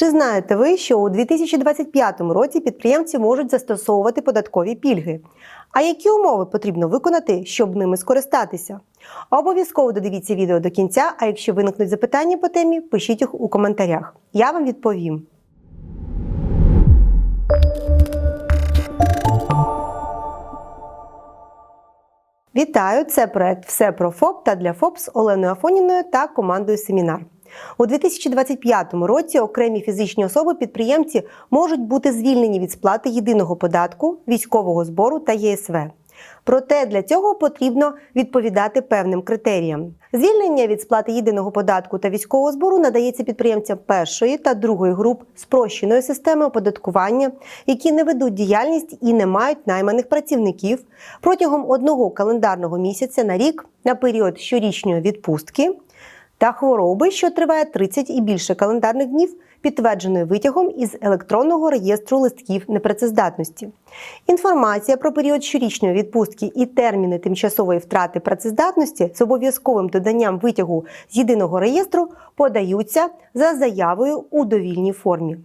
Чи знаєте ви, що у 2025 році підприємці можуть застосовувати податкові пільги? А які умови потрібно виконати, щоб ними скористатися? Обов'язково додивіться відео до кінця, а якщо виникнуть запитання по темі, пишіть їх у коментарях. Я вам відповім. Вітаю! Це проект Все про ФОП та для ФОП з Оленою Афоніною та командою Семінар. У 2025 році окремі фізичні особи-підприємці можуть бути звільнені від сплати єдиного податку, військового збору та ЄСВ. Проте для цього потрібно відповідати певним критеріям. Звільнення від сплати єдиного податку та військового збору надається підприємцям першої та другої груп спрощеної системи оподаткування, які не ведуть діяльність і не мають найманих працівників протягом одного календарного місяця на рік на період щорічної відпустки та хвороби, що триває 30 і більше календарних днів, підтвердженої витягом із електронного реєстру листків непрацездатності. Інформація про період щорічної відпустки і терміни тимчасової втрати працездатності з обов'язковим доданням витягу з єдиного реєстру подаються за заявою у довільній формі.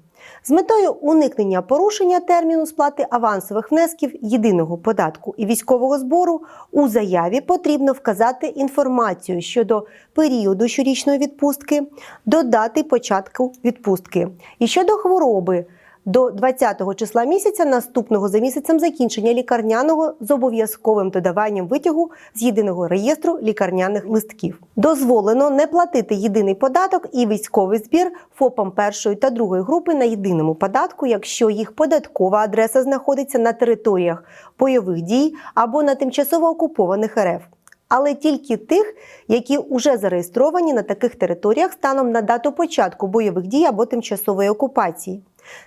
З метою уникнення порушення терміну сплати авансових внесків єдиного податку і військового збору у заяві потрібно вказати інформацію щодо періоду щорічної відпустки, до дати початку відпустки і щодо хвороби. До 20-го числа місяця, наступного за місяцем закінчення лікарняного з обов'язковим додаванням витягу з єдиного реєстру лікарняних листків. Дозволено не платити єдиний податок і військовий збір ФОПам першої та другої групи на єдиному податку, якщо їх податкова адреса знаходиться на територіях бойових дій або на тимчасово окупованих РФ. Але тільки тих, які вже зареєстровані на таких територіях станом на дату початку бойових дій або тимчасової окупації.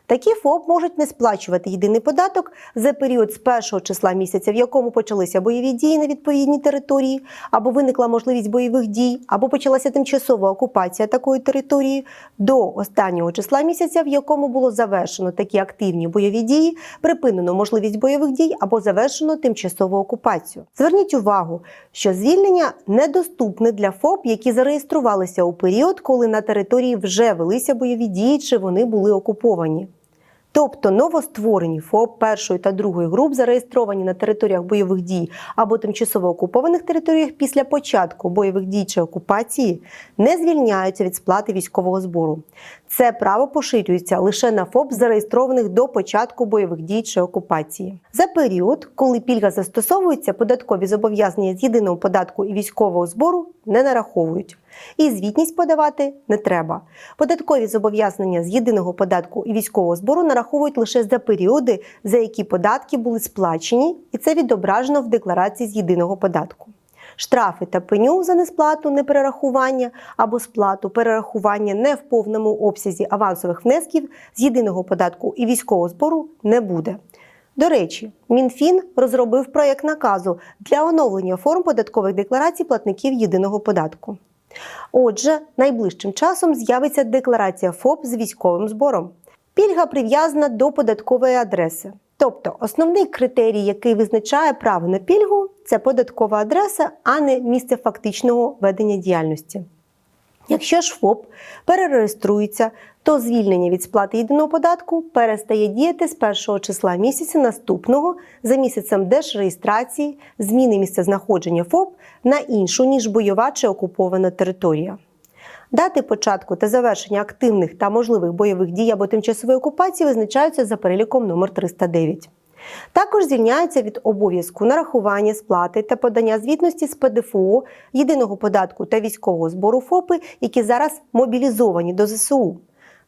Такі ФОП можуть не сплачувати єдиний податок за період з першого числа місяця, в якому почалися бойові дії на відповідній території, або виникла можливість бойових дій, або почалася тимчасова окупація такої території, до останнього числа місяця, в якому було завершено такі активні бойові дії, припинено можливість бойових дій або завершено тимчасову окупацію. Зверніть увагу, що звільнення недоступне для ФОП, які зареєструвалися у період, коли на території вже велися бойові дії чи вони були окуповані. Тобто новостворені ФОП першої та другої груп, зареєстровані на територіях бойових дій або тимчасово окупованих територіях після початку бойових дій чи окупації, не звільняються від сплати військового збору. Це право поширюється лише на ФОП, зареєстрованих до початку бойових дій чи окупації. За період, коли пільга застосовується, податкові зобов'язання з єдиного податку і військового збору не нараховують. І звітність подавати не треба. Податкові зобов'язання з єдиного податку і військового збору нараховують лише за періоди, за які податки були сплачені, і це відображено в декларації з єдиного податку. Штрафи та пеню за несплату, неперерахування або сплату перерахування не в повному обсязі авансових внесків з єдиного податку і військового збору не буде. До речі, МінФін розробив проєкт наказу для оновлення форм податкових декларацій платників єдиного податку. Отже, найближчим часом з'явиться декларація ФОП з військовим збором. Пільга прив'язана до податкової адреси. Тобто основний критерій, який визначає право на пільгу, це податкова адреса, а не місце фактичного ведення діяльності. Якщо ж ФОП перереєструється, то звільнення від сплати єдиного податку перестає діяти з першого числа місяця наступного за місяцем держреєстрації, зміни місцезнаходження ФОП на іншу, ніж бойова чи окупована територія. Дати початку та завершення активних та можливих бойових дій або тимчасової окупації визначаються за переліком номер 309. Також звільняються від обов'язку нарахування сплати та подання звітності з ПДФО, єдиного податку та військового збору ФОПи, які зараз мобілізовані до ЗСУ.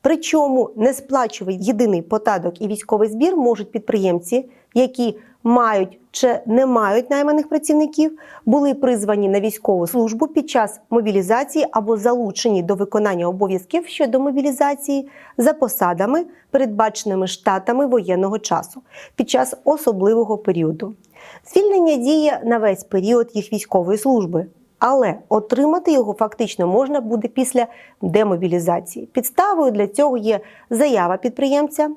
Причому не сплачувати єдиний податок і військовий збір можуть підприємці, які мають чи не мають найманих працівників, були призвані на військову службу під час мобілізації або залучені до виконання обов'язків щодо мобілізації за посадами, передбаченими штатами воєнного часу під час особливого періоду. Звільнення діє на весь період їх військової служби. Але отримати його фактично можна буде після демобілізації. Підставою для цього є заява підприємця,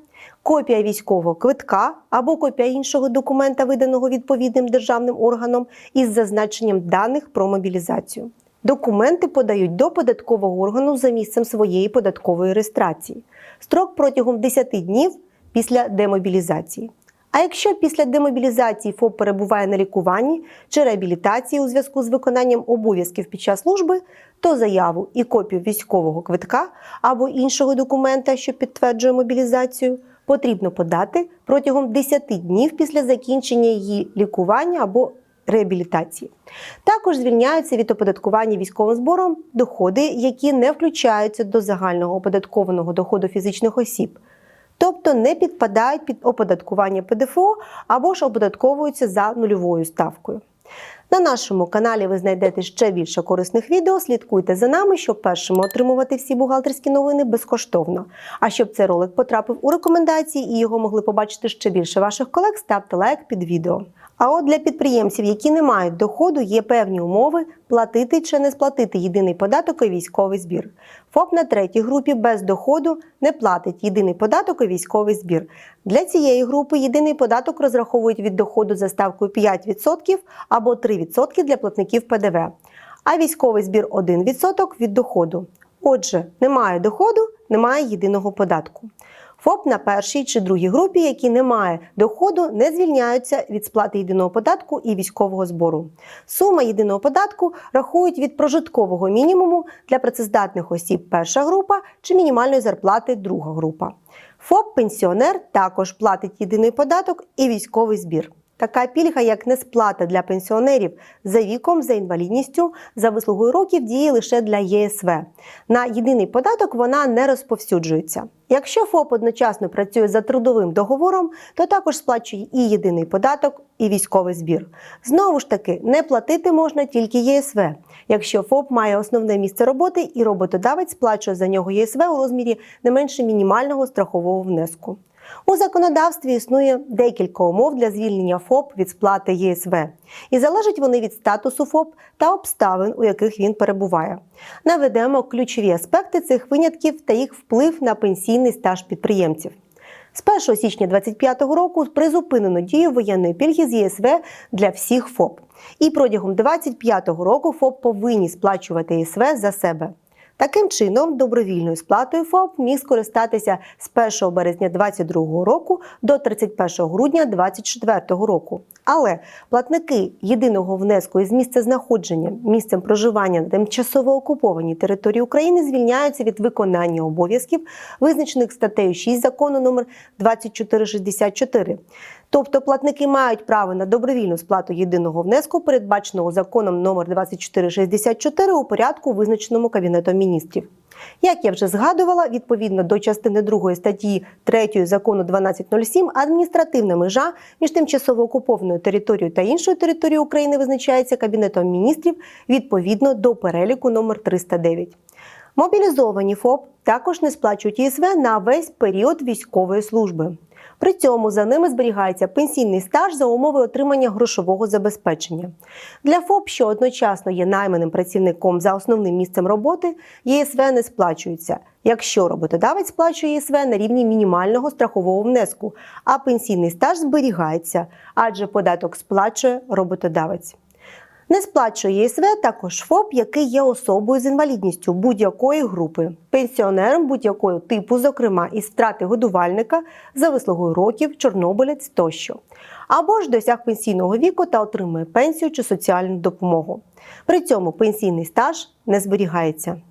копія військового квитка або копія іншого документа, виданого відповідним державним органом із зазначенням даних про мобілізацію. Документи подають до податкового органу за місцем своєї податкової реєстрації. строк протягом 10 днів після демобілізації. А якщо після демобілізації ФОП перебуває на лікуванні чи реабілітації у зв'язку з виконанням обов'язків під час служби, то заяву і копію військового квитка або іншого документа, що підтверджує мобілізацію, потрібно подати протягом 10 днів після закінчення її лікування або реабілітації. Також звільняються від оподаткування військовим збором доходи, які не включаються до загального оподаткованого доходу фізичних осіб тобто не підпадають під оподаткування ПДФО або ж оподатковуються за нульовою ставкою. На нашому каналі ви знайдете ще більше корисних відео. Слідкуйте за нами, щоб першими отримувати всі бухгалтерські новини безкоштовно. А щоб цей ролик потрапив у рекомендації і його могли побачити ще більше ваших колег, ставте лайк під відео. А от для підприємців, які не мають доходу, є певні умови платити чи не сплатити єдиний податок і військовий збір. ФОП на третій групі без доходу не платить єдиний податок і військовий збір. Для цієї групи єдиний податок розраховують від доходу за ставкою 5% або 3% для платників ПДВ, а військовий збір 1% від доходу. Отже, немає доходу, немає єдиного податку. ФОП на першій чи другій групі, які не мають доходу, не звільняються від сплати єдиного податку і військового збору. Сума єдиного податку рахують від прожиткового мінімуму для працездатних осіб перша група чи мінімальної зарплати друга група. ФОП пенсіонер також платить єдиний податок і військовий збір. Така пільга, як несплата для пенсіонерів за віком, за інвалідністю, за вислугою років, діє лише для ЄСВ. На єдиний податок вона не розповсюджується. Якщо ФОП одночасно працює за трудовим договором, то також сплачує і єдиний податок, і військовий збір. Знову ж таки, не платити можна тільки ЄСВ, якщо ФОП має основне місце роботи і роботодавець сплачує за нього ЄСВ у розмірі не менше мінімального страхового внеску. У законодавстві існує декілька умов для звільнення ФОП від сплати ЄСВ, і залежать вони від статусу ФОП та обставин, у яких він перебуває. Наведемо ключові аспекти цих винятків та їх вплив на пенсійний стаж підприємців. З 1 січня 2025 року призупинено дію воєнної пільги з ЄСВ для всіх ФОП. І протягом 2025 року ФОП повинні сплачувати ЄСВ за себе. Таким чином, добровільною сплатою ФОП міг скористатися з 1 березня 2022 року до 31 грудня 2024 року. Але платники єдиного внеску із місця знаходження місцем проживання на тимчасово окупованій території України звільняються від виконання обов'язків, визначених статтею 6 закону номер 2464. Тобто платники мають право на добровільну сплату єдиного внеску, передбаченого законом номер 2464 у порядку, визначеному Кабінетом міністрів. Як я вже згадувала, відповідно до частини 2 статті 3 закону 1207, адміністративна межа між тимчасово окупованою територією та іншою територією України визначається Кабінетом міністрів відповідно до переліку номер 309. Мобілізовані ФОП також не сплачують ЄСВ на весь період військової служби. При цьому за ними зберігається пенсійний стаж за умови отримання грошового забезпечення. Для ФОП, що одночасно є найманим працівником за основним місцем роботи, ЄСВ не сплачується, якщо роботодавець сплачує ЄСВ на рівні мінімального страхового внеску, а пенсійний стаж зберігається, адже податок сплачує роботодавець. Не сплачує ЄСВ також ФОП, який є особою з інвалідністю будь-якої групи, пенсіонером будь-якого типу, зокрема із втрати годувальника за вислугою років, чорнобилець тощо, або ж досяг пенсійного віку та отримує пенсію чи соціальну допомогу. При цьому пенсійний стаж не зберігається.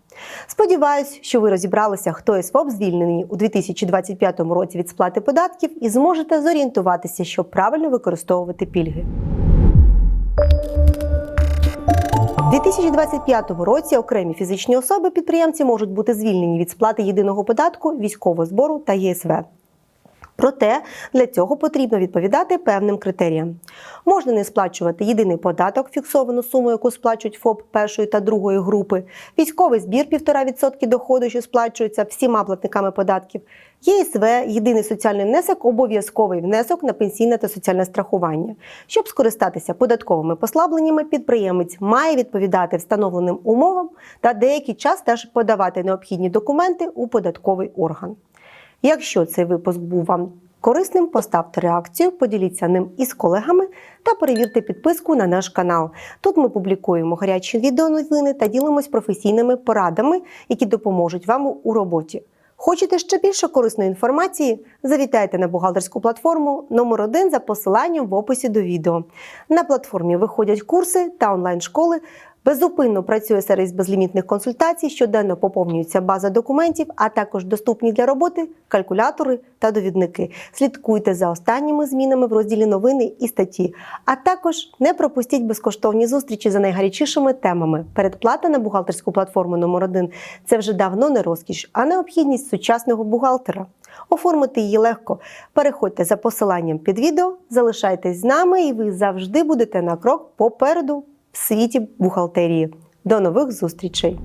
Сподіваюсь, що ви розібралися, хто із ФОП звільнений у 2025 році від сплати податків і зможете зорієнтуватися, щоб правильно використовувати пільги. 2025 році окремі фізичні особи підприємці можуть бути звільнені від сплати єдиного податку, військового збору та ЄСВ. Проте для цього потрібно відповідати певним критеріям. Можна не сплачувати єдиний податок, фіксовану суму, яку сплачують ФОП першої та другої групи, військовий збір 1,5% доходу, що сплачується всіма платниками податків, ЄСВ, єдиний соціальний внесок, обов'язковий внесок на пенсійне та соціальне страхування. Щоб скористатися податковими послабленнями, підприємець має відповідати встановленим умовам та деякий час теж подавати необхідні документи у податковий орган. Якщо цей випуск був вам корисним, поставте реакцію, поділіться ним із колегами та перевірте підписку на наш канал. Тут ми публікуємо гарячі відеоновини та ділимось професійними порадами, які допоможуть вам у роботі. Хочете ще більше корисної інформації? Завітайте на бухгалтерську платформу номер 1 за посиланням в описі до відео. На платформі виходять курси та онлайн-школи. Безупинно працює сервіс безлімітних консультацій, щоденно поповнюється база документів, а також доступні для роботи калькулятори та довідники. Слідкуйте за останніми змінами в розділі новини і статті. А також не пропустіть безкоштовні зустрічі за найгарячішими темами. Передплата на бухгалтерську платформу номер 1 – це вже давно не розкіш, а необхідність сучасного бухгалтера. Оформити її легко. Переходьте за посиланням під відео, залишайтесь з нами, і ви завжди будете на крок попереду в світі бухгалтерії. До нових зустрічей!